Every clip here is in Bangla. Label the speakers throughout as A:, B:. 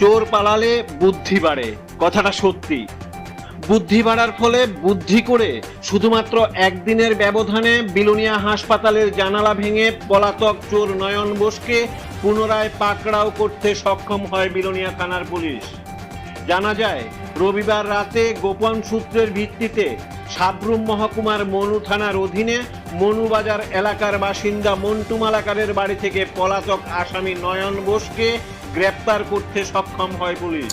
A: চোর পালালে বুদ্ধি বাড়ে, কথাটা সত্যি। বুদ্ধি বাড়ার ফলে বুদ্ধি করে শুধুমাত্র একদিনের ব্যবধানে বিলোনিয়া হাসপাতালের জানালা ভেঙে পলাতক চোর নয়ন বোসকে পুনরায় পাকড়াও করতে সক্ষম হয় বিলোনিয়া থানার পুলিশ। জানা যায়, রবিবার রাতে গোপন সূত্রের ভিত্তিতে সাবরুম মহকুমার মনু থানার অধীনে মনুবাজার এলাকার বাসিন্দা মন্টু মালাকারের বাড়ি থেকে পলাতক আসামি নয়ন বোসকে গ্রেপ্তার করতে সক্ষম হয় পুলিশ।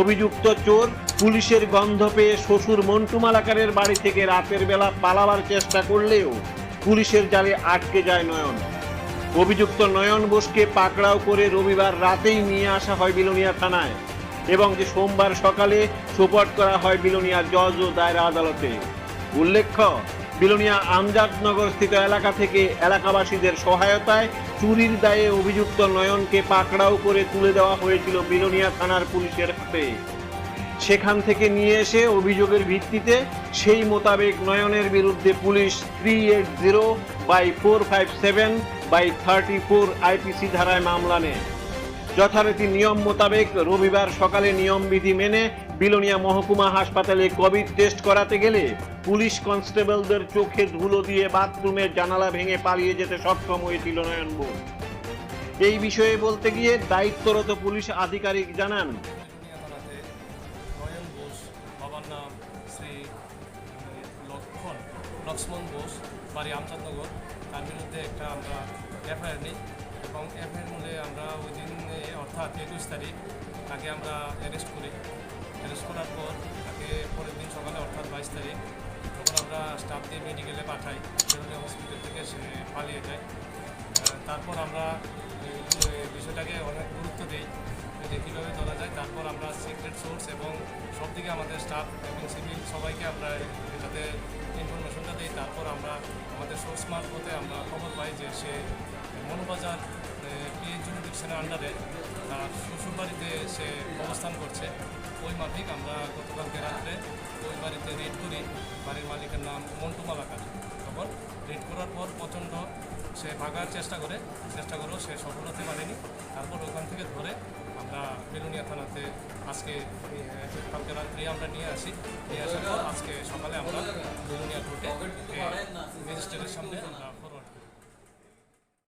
A: অভিযুক্ত চোর পুলিশের গন্ধ পেয়ে শ্বশুর মন্টু মালাকারের বাড়ি থেকে রাতের বেলা পালাবার চেষ্টা করলেও পুলিশের জালে আটকে যায় নয়ন। অভিযুক্ত নয়ন বোসকে পাকড়াও করে রবিবার রাতেই নিয়ে আসা হয় বিলোনিয়া থানায় এবং যে সোমবার সকালে সোপট করা হয় বিলোনিয়া জজ ও দায়রা আদালতে। উল্লেখ্য বিলোনিয়া আমজাদনগর স্থিত এলাকা থেকে এলাকাবাসীদের সহায়তায় চুরির দায়ে অভিযুক্ত নয়নকে পাকড়াও করে তুলে দেওয়া হয়েছিল বিলোনিয়া থানার পুলিশের হাতে। সেখান থেকে নিয়ে এসে অভিযোগের ভিত্তিতে সেই মোতাবেক নয়নের বিরুদ্ধে police three eight zero by four five seven by thirty four IPC ধারায় মামলা নেয়। যথারীতি নিয়ম মোতাবেক রবিবার সকালে নিয়মবিধি মেনে বিলোনিয়া মহকুমা হাসপাতালে কোভিড টেস্ট করাতে গেলে পুলিশ কনস্টেবলদের চোখে ধুলো দিয়ে বাথরুমের জানালা ভেঙে পালিয়ে যেতে সক্ষম হয়েছিল নয়ন বোস এই বিষয়ে বলতে গিয়ে দায়িত্বরত পুলিশ আধিকারিক জানান
B: শ্রী লক্ষণ, লক্ষ্মণ বোস, বাড়ি আমচাঁদনগর তার বিরুদ্ধে একটা আমরা এফআইআর নিই এবং এফআইআর মূলে আমরা ওই দিন, অর্থাৎ একুশ তারিখ, তাকে আমরা অ্যারেস্ট করি। অ্যারেস্ট করার পর তাকে পরের দিন সকালে, অর্থাৎ বাইশ তারিখ, তখন আমরা স্টাফ দিয়ে মেডিকেলে পাঠাই। বেরোলিয়া হসপিটাল থেকে সে পালিয়ে যায়। তারপর আমরা বিষয়টাকে অনেক গুরুত্ব দিই, যে কীভাবে ধরা যায়। তারপর আমরা সিক্রেট সোর্স এবং সব দিকে আমাদের স্টাফ এবং সিভিল সবাইকে আমরা এটাতে ইনফরমেশনটা দিই। তারপর আমরা আমাদের সোর্স মারফতে আমরা খবর পাই যে সে মনোবাজার পিএইচ আন্ডারে, তার শ্বশুরবাড়িতে সে অবস্থান করছে। ওই মাফিক আমরা গতকালকে রাত্রে ওই বাড়িতে রেড করি। বাড়ির মালিকের নাম মন্টু মালাকার। তখন রেড করার পর প্রচণ্ড সে ভাগার চেষ্টা করে, চেষ্টা করেও সে সফল হতে পারেনি তারপর ওখান থেকে ধরে আমরা বেলুনিয়া থানাতে আজকে কালকে রাত্রে আমরা নিয়ে আসি। নিয়ে আসার পর আজকে সকালে আমরা